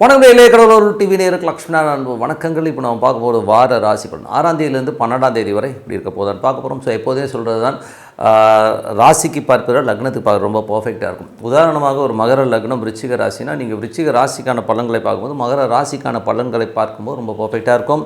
வணக்கம் இளைய கடவுளர் டிவி நேருக்கு லக்ஷ்மணா அன்பு வணக்கங்கள். இப்போ நம்ம பார்க்க போகிற வார ராசி பலன் ஆறாம் தேதியிலேருந்து பன்னெண்டாம் தேதி வரை இப்படி இருக்க போதான்னு பார்க்க போகிறோம் ஸோ எப்போதே சொல்கிறது தான் ராசிக்கு பார்ப்பதை லக்னத்துக்கு பார்க்க ரொம்ப பர்ஃபெக்டாக இருக்கும். உதாரணமாக ஒரு மகர லக்னம் விருச்சிக ராசினா நீங்கள் விருச்சிக ராசிக்கான பலன்களை பார்க்கும்போது மகர ராசிக்கான பலன்களை பார்க்கும்போது ரொம்ப பர்ஃபெக்டாக இருக்கும்.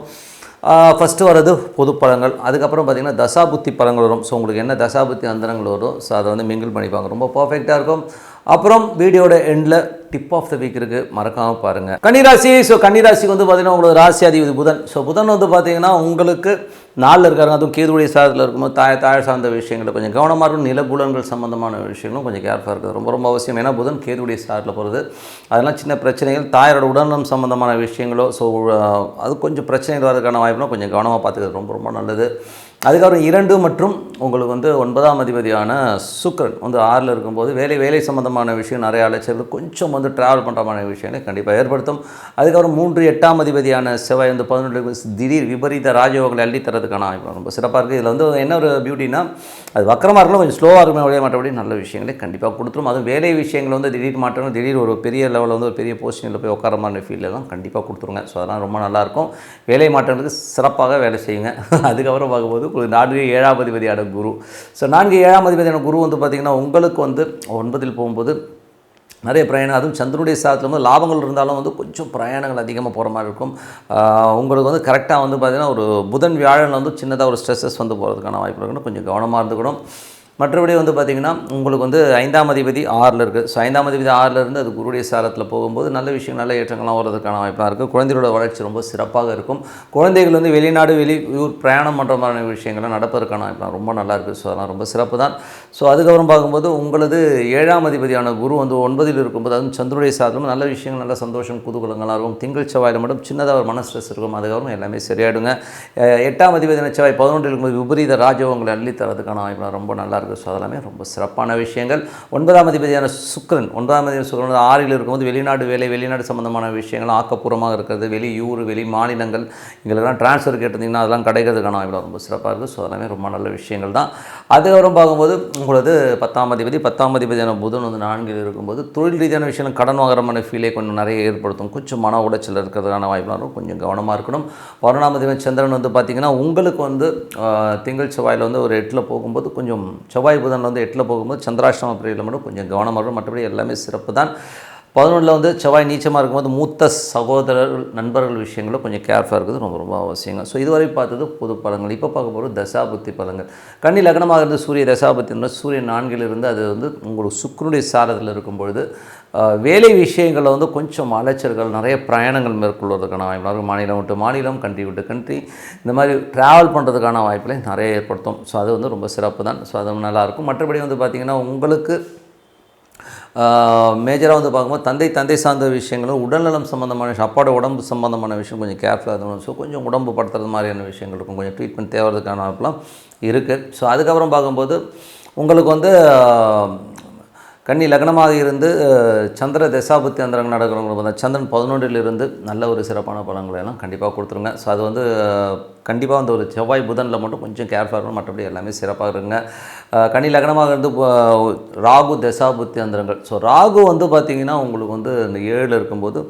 ஃபஸ்ட்டு வர்றது பொது பழங்கள் அதுக்கப்புறம் பார்த்திங்கன்னா தசாபுத்தி பழங்கள் வரும். ஸோ உங்களுக்கு என்ன தசாபுத்தி அந்தரங்கள் வரும் ஸோ அதை வந்து மிங்கிள் பண்ணிப்பாங்க. ரொம்ப பர்ஃபெக்டாக இருக்கும். அப்புறம் வீடியோட எண்டில் டிப் ஆஃப் த வீக் இருக்குது மறக்காமல் பாருங்கள் கன்னிராசி ஸோ கன்னிராசிக்கு வந்து பார்த்திங்கன்னா உங்களுக்கு ராசி அதிபதி புதன். ஸோ புதன் வந்து பார்த்திங்கன்னா உங்களுக்கு நாளில் இருக்காருங்க. அதுவும் கேதுடைய சாதத்தில் இருக்கும்போது தாய் தாய சார்ந்த விஷயங்களை கொஞ்சம் கவனமாக இருக்கும் நிலபுலன்கள் சம்மந்தமான விஷயங்களும் கொஞ்சம் கேர்ஃபுல்லாக இருக்குது ரொம்ப ரொம்ப அவசியம். ஏன்னா புதன் கேதுடைய சாதத்தில் போகிறது அதெல்லாம் சின்ன பிரச்சனைகள். தாயாரோட உடல்நலம் சம்மந்தமான விஷயங்களோ ஸோ அது கொஞ்சம் பிரச்சனைகள் வரதுக்கான வாய்ப்புனா கொஞ்சம் கவனமாக பார்த்துக்கிறது ரொம்ப ரொம்ப நல்லது. அதுக்கப்புறம் இரண்டு மற்றும் உங்களுக்கு வந்து ஒன்பதாம் அதிபதியான சுக்கரன் வந்து ஆறில் இருக்கும்போது வேலை வேலை சம்மந்தமான விஷயம் நிறைய அலைச்சல்கள் கொஞ்சம் வந்து ட்ராவல் பண்ணுறமான விஷயங்களை கண்டிப்பாக ஏற்படுத்தும். அதுக்கப்புறம் மூன்று எட்டாம் அதிபதியான செவ்வாய் வந்து பதினொன்று திடீர் விபரீத ராஜயோகங்களை அள்ளி தரதுக்கான இப்போ ரொம்ப சிறப்பாக இருக்குது இதில் வந்து என்ன ஒரு பியூட்டினா அது வக்கரமாக இருக்கலாம் கொஞ்சம் ஸ்லோவாக இருக்குமே ஒழிய மற்றபடி நல்ல விஷயங்களை கண்டிப்பாக கொடுத்துரும். அதுவும் வேலை விஷயங்கள் வந்து திடீர் மாற்றங்கள் திடீர் ஒரு பெரிய லெவலில் வந்து ஒரு பெரிய போஸ்டிங்கில் போய் உட்கார மாதிரி ஃபீல்டெல்லாம் கண்டிப்பாக கொடுத்துருங்க. ஸோ அதெல்லாம் ரொம்ப நல்லாயிருக்கும் வேலை மாற்றங்களுக்கு சிறப்பாக வேலை செய்யுங்க. அதுக்கப்புறம் பார்க்கும்போது நாடு ஏழாம் அதிபதியான குரு. ஸோ நான்கு ஏழாம் அதிபதியான குரு வந்து பார்த்திங்கன்னா உங்களுக்கு வந்து ஒன்பதில் போகும்போது நிறைய பிரயாணம் அதுவும் சந்திரனுடைய சாதத்தில் வந்து லாபங்கள் இருந்தாலும் வந்து கொஞ்சம் பிரயாணங்கள் அதிகமாக போகிற மாதிரி இருக்கும். உங்களுக்கு வந்து கரெக்டாக வந்து பார்த்திங்கன்னா ஒரு புதன் வியாழன் வந்து சின்னதாக ஒரு ஸ்ட்ரெஸ்ஸஸ் வந்து போகிறதுக்கான வாய்ப்பு இருக்கணும் கொஞ்சம் கவனமாக இருந்துக்கணும். மற்றபடி வந்து பார்த்திங்கன்னா உங்களுக்கு வந்து ஐந்தாம் அதிபதி ஆறில் இருக்குது ஸோ ஐந்தாம் அதிபதி ஆறில் இருந்து அது குருடைய சாரத்தில் போகும்போது நல்ல விஷயம் நல்ல ஏற்றங்கள்லாம் வர்றதுக்கான வாய்ப்பாக இருக்குது குழந்தைகளோட வளர்ச்சி ரொம்ப சிறப்பாக இருக்கும். குழந்தைகள் வந்து வெளிநாடு வெளி ஊர் பிரயாணம் பண்ணுற மாதிரியான விஷயங்கள்லாம் நடப்பதற்கான வாய்ப்பாக ரொம்ப நல்லா இருக்குது ஸோ அதெல்லாம் ரொம்ப சிறப்பு தான். ஸோ அதுக்கப்புறம் பார்க்கும்போது உங்களது ஏழாம் அதிபதியான குரு வந்து ஒன்பதில் இருக்கும்போது அதுவும் சந்திரனுடைய சாதனம் நல்ல விஷயங்கள் நல்ல சந்தோஷம் குதூகலங்களாக இருக்கும். திங்கள் செவ்வாயில் மட்டும் சின்னதாக ஒரு மன ஸ்ட்ரெஸ் இருக்கும். அதுக்கப்புறம் எல்லாமே சரியாயிடுங்க. எட்டாம் அதிபதியான செவ்வாய் பதினொன்றில் இருக்கும்போது விபரீத ராஜவங்களை அள்ளி தரதுக்கான வாய்ப்பு ரொம்ப நல்லாயிருக்கும் இருக்குது ஸோ அதெல்லாமே ரொம்ப சிறப்பான விஷயங்கள். ஒன்பதாம் அதிபதியான சுக்கிரன் ஒன்பதாம் அதிபதி சுக்கிரன் ஆறில் இருக்கும்போது வெளிநாடு வேலை வெளிநாடு சம்மந்தமான விஷயங்கள் ஆக்கப்பூர்வமாக இருக்கிறது. வெளியூர் வெளி மாநிலங்கள் இங்கெல்லாம் ட்ரான்ஸ்ஃபர் கேட்டிருந்தீங்கன்னா அதெல்லாம் கிடைக்கிறதுக்கான இவ்வளோ ரொம்ப சிறப்பாக இருக்குது ஸோ அதெல்லாமே ரொம்ப நல்ல விஷயங்கள் தான். அதுக்கப்புறம் பார்க்கும்போது உங்களது பத்தாம் அதிபதி பத்தாம் அதிபதியான புதன் வந்து நான்கில் இருக்கும்போது தொழில் ரீதியான விஷயங்கள் கடன் வாங்குறமான ஃபீலே கொஞ்சம் நிறைய ஏற்படுத்தும். கொஞ்சம் மன உடைச்சல் இருக்கிறதுக்கான வாய்ப்புலாம் இருக்கும். கொஞ்சம் கவனமாக இருக்கணும். பௌர்ணாம் சந்திரன் வந்து பார்த்திங்கன்னா உங்களுக்கு வந்து திங்கள் செவ்வாயில் வந்து ஒரு எட்டில் போகும்போது கொஞ்சம் செவ்வாய் புதன் வந்து எட்டில் போகும்போது சந்திராஷ்டம பிரிவில் மட்டும் கொஞ்சம் கவனமாக இருக்கணும். மற்றபடி எல்லாமே சிறப்பு தான். பதினொன்றில் வந்து செவ்வாய் நீச்சமாக இருக்கும்போது மூத்த சகோதரர்கள் நண்பர்கள் விஷயங்களும் கொஞ்சம் கேர்ஃபுல்லாக இருக்குது ரொம்ப ரொம்ப அவசியங்க. ஸோ இதுவரை பார்த்தது பொது பலங்கள் இப்போ பார்க்க போகிறது தசாபுத்தி பலங்கள் கண்ணி லக்னமாக இருந்து சூரிய தசாபுத்தி இருந்தால் சூரியன் நான்கில் இருந்து அது வந்து உங்களுக்கு சுக்கரனுடைய சாரத்தில் இருக்கும் பொழுது வேலை விஷயங்களில் வந்து கொஞ்சம் அலைச்சல்கள் நிறைய பிரயாணங்கள் மேற்கொள்வதற்கான வாய்ப்பு. மாநிலம் விட்டு மாநிலம் கண்ட்ரி விட்டு கண்ட்ரி இந்த மாதிரி ட்ராவல் பண்ணுறதுக்கான வாய்ப்புகளை நிறைய ஏற்படுத்தும். ஸோ அது வந்து ரொம்ப சிறப்பு தான். ஸோ அது நல்லாயிருக்கும் மற்றபடி வந்து பார்த்திங்கன்னா உங்களுக்கு மேஜராக வந்து பார்க்கும்போது தந்தை தந்தை சார்ந்த விஷயங்களும் உடல்நலம் சம்மந்தமான விஷயம் அப்பாவோட உடம்பு சம்மந்தமான விஷயம் கொஞ்சம் கேர்ஃபுல்லாக இருக்கணும். ஸோ கொஞ்சம் உடம்பு படுத்துறது மாதிரியான விஷயங்கள் இருக்கும். கொஞ்சம் ட்ரீட்மெண்ட் தேவைறதுக்கான வாய்ப்புலாம் இருக்குது ஸோ அதுக்கப்புறம் பார்க்கும்போது உங்களுக்கு வந்து கன்னி லக்னமாக இருந்து சந்திர தசாபுத்தி அந்தரங்க நடக்கிறவங்க பார்த்தா சந்திரன் பதினொன்றிலிருந்து நல்ல ஒரு சிறப்பான பலன்களை எல்லாம் கண்டிப்பாக கொடுத்துருங்க. ஸோ அது வந்து கண்டிப்பாக அந்த ஒரு செவ்வாய் புதனில் மட்டும் கொஞ்சம் கேர்ஃபுல்லாக இருக்கணும் மற்றபடி எல்லாமே சிறப்பாக இருங்க. கனி கன்னி லக்னமாக இருந்து ராகு தசாபுத்தி அந்தரங்கள். ஸோ ராகு வந்து பார்த்திங்கன்னா உங்களுக்கு வந்து இந்த ஏழில் இருக்கும்போது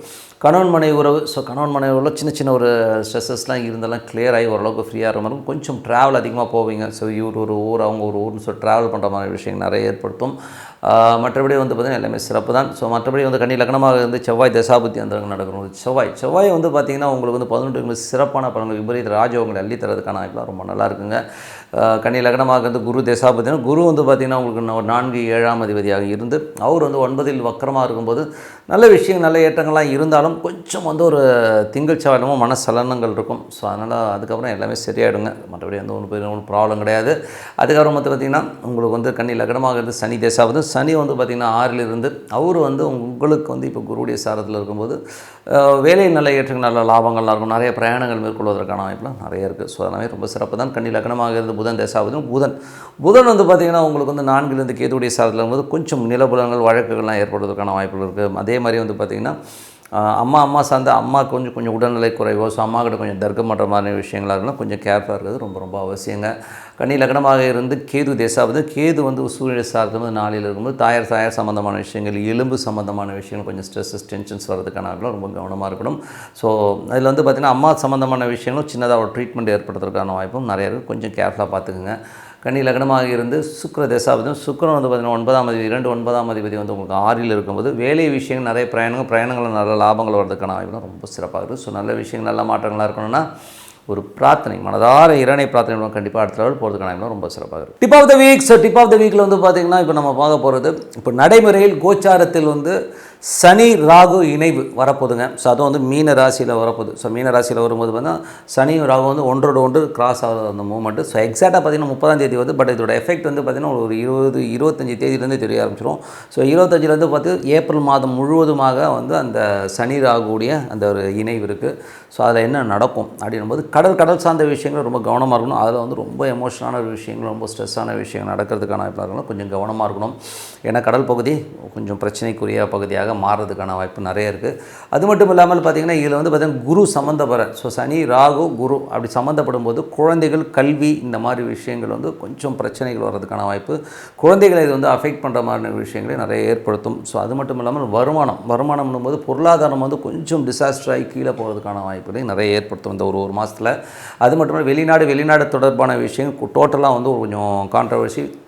கணவன் மனைவி உறவு ஸோ கணவன் மனைவி உறவு சின்ன சின்ன ஒரு ஸ்ட்ரெஸ்ஸஸ்லாம் இருந்தெல்லாம் கிளியர் ஆகி ஓரளவுக்கு ஃப்ரீயாக மாதிரி இருக்கும். கொஞ்சம் ட்ராவல் அதிகமாக போவீங்க. ஸோ இவர் ஒரு ஊர் அவங்க ஒரு ஊர்னு சொல்லி ட்ராவல் பண்ணுற மாதிரி விஷயங்கள் நிறைய ஏற்படுத்தும். மற்றபடி வந்து பார்த்திங்கன்னா எல்லாமே சிறப்பு தான். ஸோ மற்றபடி வந்து கண்ணி லக்னமாக இருந்து செவ்வாய் தசாபுத்தி அந்த நடக்கணும் செவ்வாய் செவ்வாய் வந்து பார்த்திங்கன்னா உங்களுக்கு வந்து பதினெட்டு சிறப்பான பலன்கள் விபரீத ராஜயோகங்களை அள்ளி தரதுக்கான வாய்ப்புலாம் ரொம்ப நல்லா இருக்குங்க. கன்னி லக்னமாக இருந்து குரு தசாபுத்தினா குரு வந்து பார்த்திங்கன்னா உங்களுக்கு ஒரு நான்கு ஏழாம் அதிபதியாக இருந்து அவர் வந்து ஒன்பதில் வக்கரமாக இருக்கும்போது நல்ல விஷயம் நல்ல ஏற்றங்கள்லாம் இருந்தாலும் கொஞ்சம் வந்து ஒரு திங்கள் செவ்வாயிலமோ மனசலனங்கள் இருக்கும். ஸோ அதனால் அதுக்கப்புறம் எல்லாமே சரியாயிடுங்க. மற்றபடி எந்த ஒன்று பெரிய ஒன்றும் ப்ராப்ளம் கிடையாது. அதுக்கப்புறம் வந்து பார்த்திங்கன்னா உங்களுக்கு வந்து கன்னி லக்னமாக இருந்து சனி தேசாவது சனி வந்து பார்த்திங்கன்னா ஆறில் இருந்து அவர் வந்து உங்களுக்கு வந்து இப்போ குருவுடைய சாரத்தில் இருக்கும்போது வேலை நல்ல ஏற்றங்கள் நல்ல லாபங்கள்லாம் இருக்கும். நிறைய பிரயாணங்கள் மேற்கொள்வதற்கான வாய்ப்புலாம் நிறைய இருக்குது ஸோ அதெல்லாமே ரொம்ப சிறப்பு தான் கன்னி லக்னமாக இருந்து புதன் தேசாவதும் புதன். புதன் வந்து பார்த்திங்கன்னா உங்களுக்கு வந்து நான்கிலிருந்து கேதுடைய சாதத்தில் வந்து கொஞ்சம் நிலபுலங்கள் வழக்குகள்லாம் ஏற்படுவதற்கான வாய்ப்புகள் இருக்குது அதே மாதிரி வந்து பார்த்திங்கன்னா அம்மா அம்மா சார்ந்த அம்மா கொஞ்சம் கொஞ்சம் உடல்நிலை குறைவோ ஸோ அம்மா கிட்ட கொஞ்சம் தர்க்கம் பண்ணுற மாதிரி விஷயங்களாக இருக்கலாம் கொஞ்சம் கேர்ஃபுல்லாக இருக்கிறது ரொம்ப ரொம்ப அவசியங்க. கன்னி லக்னமாக இருந்து கேது தேசாவது கேது வந்து சூரிய சார்ந்தபோது நாளில் இருக்கும்போது தாயார் தாயார் சம்மந்தமான விஷயங்கள் எலும்பு சம்மந்தமான விஷயங்கள் கொஞ்சம் ஸ்ட்ரெஸ்ஸஸ் டென்ஷன்ஸ் வரதுக்கான ரொம்ப கவனமாக இருக்கணும். ஸோ அதில் வந்து பார்த்திங்கன்னா அம்மா சம்மந்தமான விஷயங்களும் சின்னதாக ஒரு ட்ரீட்மெண்ட் ஏற்படுத்துறதுக்கான வாய்ப்பும் நிறைய இருக்குது கொஞ்சம் கேர்ஃபுல்லாக பார்த்துக்குங்க கன்னி லக்னமாக இருந்து சுக்கர தசாபதியும் சுக்கிரன் வந்து பார்த்திங்கன்னா ஒன்பதாம் அதிபதி இரண்டு ஒன்பதாம் அதிபதி வந்து உங்களுக்கு ஆறில் இருக்கும்போது வேலை விஷயங்கள் நிறைய பிரயாணங்கள் பிரயாணங்கள் நல்ல லாபங்கள் வர்றதுக்கான வாய்ப்புலாம் ரொம்ப சிறப்பாக இருக்குது. ஸோ நல்ல விஷயங்கள் நல்ல மாற்றங்களாக இருக்கணும்னா ஒரு பிரார்த்தனை மனதார இரணை பிரார்த்தனை பண்ணுவோம் கண்டிப்பாக அடுத்த லெவல் போகிறதுக்கான வாய்ப்புலாம் ரொம்ப சிறப்பாக இருக்குது. Tip of the week so tip of the வீக்கில் வந்து பார்த்திங்கன்னா இப்போ நம்ம பார்க்க போகிறது இப்போ நடைமுறையில் கோச்சாரத்தில் வந்து சனி ராகு இணைவு வரப்போகுதுங்க. ஸோ அதுவும் வந்து மீன ராசியில் வரப்போகுது. ஸோ மீன ராசியில் வரும்போது பார்த்தீங்கன்னா சனி ராகு வந்து ஒன்றோடு ஒன்று கிராஸ் ஆகுது அந்த மூமெண்ட்டு ஸோ எக்ஸாக்டாக பார்த்தீங்கன்னா முப்பதாம் தேதி வந்து பட் இதோட எஃபெக்ட் வந்து பார்த்திங்கன்னா ஒரு இருபது இருபத்தஞ்சி தேதியிலேருந்து தெரிய ஆரம்பிச்சிடும் ஸோ இருபத்தஞ்சிலேருந்து பார்த்து ஏப்ரல் மாதம் முழுவதுமாக வந்து அந்த சனி ராகுடைய அந்த ஒரு இணைவு இருக்குது ஸோ அதில் என்ன நடக்கும் அப்படின்னும்போது கடல் கடல் சார்ந்த விஷயங்கள் ரொம்ப கவனமாக இருக்கணும். அதில் வந்து ரொம்ப எமோஷனான ஒரு விஷயங்கள் ரொம்ப ஸ்ட்ரெஸ்ஸான விஷயங்கள் நடக்கிறதுக்கான வாய்ப்பாக இருக்கணும் கொஞ்சம் கவனமாக இருக்கணும். ஏன்னா கடல் பகுதி கொஞ்சம் பிரச்சனைக்குரிய பகுதியாக மாறுறதுக்கான வாய்ப்பு நிறைய இருக்குது அது மட்டும் இல்லாமல் பார்த்திங்கன்னா இதில் வந்து பார்த்திங்கன்னா குரு சம்மந்தப்பட ஸோ சனி ராகு குரு அப்படி சம்மந்தப்படும் போது குழந்தைகள் கல்வி இந்த மாதிரி விஷயங்கள் வந்து கொஞ்சம் பிரச்சனைகள் வர்றதுக்கான வாய்ப்பு குழந்தைகளை இது வந்து அஃபெக்ட் பண்ணுற மாதிரி விஷயங்களை நிறைய ஏற்படுத்தும். ஸோ அது மட்டும் இல்லாமல் வருமானம் வருமானம்னும் போது பொருளாதாரம் வந்து கொஞ்சம் டிசாஸ்டர் ஆகி கீழே போகிறதுக்கான வாய்ப்புகளை நிறைய ஏற்படுத்தும் இந்த ஒரு ஒரு மாதத்தில் அது மட்டும் இல்லாமல் வெளிநாடு வெளிநாடு தொடர்பான விஷயங்கள் டோட்டலாக வந்து கொஞ்சம் கான்ட்ரவர்சி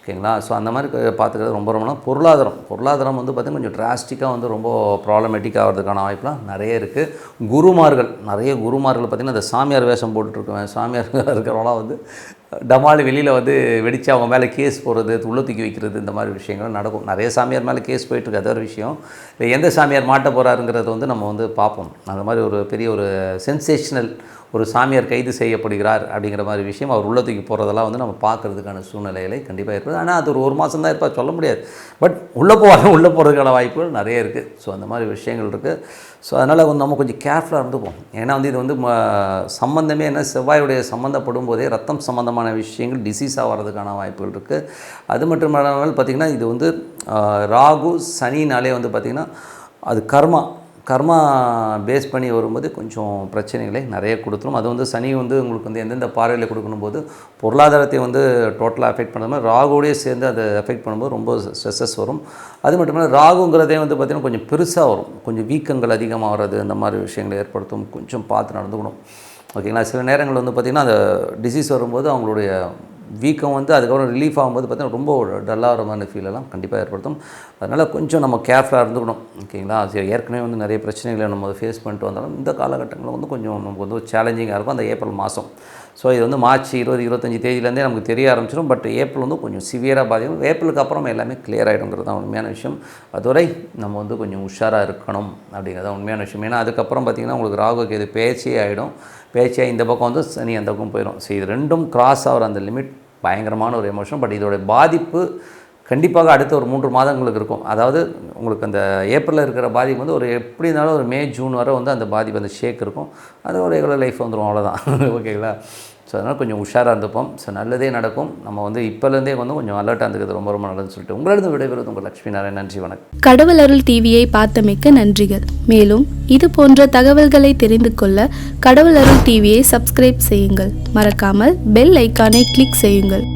ஓகேங்களா? ஸோ அந்த மாதிரி பார்த்துக்கிறது ரொம்ப ரொம்ப பொருளாதாரம். பொருளாதாரம் வந்து பார்த்திங்கன்னா கொஞ்சம் டிராஸ்டிக்காக வந்து ரொம்ப ப்ராப்ளமேட்டிக் ஆகிறதுக்கான வாய்ப்புலாம் நிறைய இருக்குது குருமார்கள். நிறைய குருமார்கள் பார்த்திங்கன்னா இந்த சாமியார் வேஷம் போட்டுட்ருக்கவன். சாமியார் இருக்கிறவங்களாம் வந்து டமால் வெளியில் வந்து வெடித்து அவங்க மேலே கேஸ் போடுறது உள்ள தூக்கி வைக்கிறது இந்த மாதிரி விஷயங்கள் நடக்கும். நிறைய சாமியார் மேலே கேஸ் போயிட்டுருக்கு அது ஒரு விஷயம். இல்லை எந்த சாமியார் மாட்ட போகிறாருங்கிறது வந்து நம்ம வந்து பார்ப்போம். அந்த மாதிரி ஒரு பெரிய ஒரு சென்சேஷனல் ஒரு சாமியார் கைது செய்யப்படுகிறார் அப்படிங்கிற மாதிரி விஷயம் அவர் உள்ள தூக்கி போகிறதெல்லாம் வந்து நம்ம பார்க்கறதுக்கான சூழ்நிலைகளை கண்டிப்பாக இருக்குது. ஆனால் அது ஒரு ஒரு மாதம் தான் இருப்பார் சொல்ல முடியாது. பட் உள்ளே போவாங்க உள்ளே போகிறதுக்கான வாய்ப்புகள் நிறைய இருக்குது ஸோ அந்த மாதிரி விஷயங்கள் இருக்குது ஸோ அதனால் வந்து நம்ம கொஞ்சம் கேர்ஃபுல்லாக இருந்துப்போம் ஏன்னா வந்து இது வந்து ம சம்மந்தமே என்ன செவ்வாயுடைய சம்மந்தப்படும் போதே ரத்தம் சம்மந்தமாக சம்மந்தமான விஷயங்கள் டிசீஸாக ஆகிறதுக்கான வாய்ப்புகள் இருக்குது அது மட்டும் இல்லாமல் பார்த்திங்கன்னா இது வந்து ராகு சனினாலே வந்து பார்த்திங்கன்னா அது கர்மா கர்மா பேஸ் பண்ணி வரும்போது கொஞ்சம் பிரச்சனைகளை நிறைய கொடுத்துரும். அது வந்து சனி வந்து உங்களுக்கு வந்து எந்தெந்த பார்வையில் கொடுக்கணும் போது பொருளாதாரத்தை வந்து டோட்டலாக அஃபெக்ட் பண்ண மாதிரி ராகுவோடய சேர்ந்து அதை அஃபெக்ட் பண்ணும்போது ரொம்ப ஸ்ட்ரெஸ்ஸஸ் வரும். அது மட்டும் இல்லாமல் ராகுங்கிறதே வந்து பார்த்திங்கன்னா கொஞ்சம் பெருசாக வரும். கொஞ்சம் வீக்கங்கள் அதிகமாக வர்றது அந்த மாதிரி விஷயங்களை ஏற்படுத்தும். கொஞ்சம் பார்த்து நடந்துக்கணும். ஓகேங்களா? சில நேரங்கள் வந்து பார்த்திங்கன்னா அந்த டிசீஸ் வரும்போது அவங்களுடைய வீக்கம் வந்து அதுக்கப்புறம் ரிலீஃப் ஆகும்போது பார்த்தீங்கன்னா ரொம்ப டல்லாகிற மாதிரி ஃபீல் எல்லாம் கண்டிப்பாக ஏற்படுத்தும். அதனால் கொஞ்சம் நம்ம கேர்ஃபுல்லாக இருந்துக்கணும். ஓகேங்களா? சரி ஏற்கனவே வந்து நிறைய பிரச்சனைகளை நம்ம ஃபேஸ் பண்ணிட்டு வந்தாலும் இந்த காலகட்டங்களில் வந்து கொஞ்சம் நமக்கு வந்து சேலஞ்சிங்காக இருக்கும். அந்த ஏப்ரல் மாதம் ஸோ இது வந்து மார்ச் இருபது இருபத்தஞ்சி தேதியிலேருந்தே நமக்கு தெரிய ஆரம்பிச்சிடும். பட் ஏப்ரல் வந்து கொஞ்சம் சிவியராக பாதிக்கும். ஏப்ரலுக்கு அப்புறம் எல்லாமே கிளியர் ஆகிடுங்கிறது தான் உண்மையான விஷயம். அதுவரை நம்ம வந்து கொஞ்சம் உஷாராக இருக்கணும் அப்படிங்கிறது உண்மையான விஷயம். ஏன்னா அதுக்கப்புறம் பார்த்திங்கன்னா உங்களுக்கு ராகுக்கு இது பேச்சே ஆகிடும் பேச்சியாக இந்த பக்கம் வந்து சனி அந்த பக்கம் போயிடும் ஸோ இது ரெண்டும் கிராஸ் ஆகிற அந்த லிமிட் பயங்கரமான ஒரு எமோஷன் பட் இதோடைய பாதிப்பு கண்டிப்பாக அடுத்த ஒரு மூன்று மாதங்களுக்கு இருக்கும். அதாவது உங்களுக்கு அந்த ஏப்ரலில் இருக்கிற பாதிப்பு வந்து ஒரு எப்படி இருந்தாலும் ஒரு மே ஜூன் வரை வந்து அந்த பாதிப்பு அந்த ஷேக் இருக்கும். அது ஒரு ரெகுலர் லைஃப் வந்துடும் அவ்வளோதான் ஓகேங்களா ஸோ அதனால் கொஞ்சம் உஷாராக இருந்துப்போம். ஸோ நல்லதே நடக்கும். நம்ம வந்து இப்போலேருந்தே வந்து கொஞ்சம் அலர்ட்டாக இருந்துக்கிறது ரொம்ப ரொம்ப நல்லதுன்னு சொல்லிட்டு உங்களிடம் விடைபெறுவது உங்கள் லட்சுமி நாராயண் நன்றி வணக்கம். கடவுள் அருள் டிவியை பார்த்தமைக்க நன்றிகள். மேலும் இது போன்ற தகவல்களை தெரிந்து கொள்ள கடவுள் அருள் டிவியை சப்ஸ்கிரைப் செய்யுங்கள். மறக்காமல் பெல் ஐக்கானை கிளிக் செய்யுங்கள்.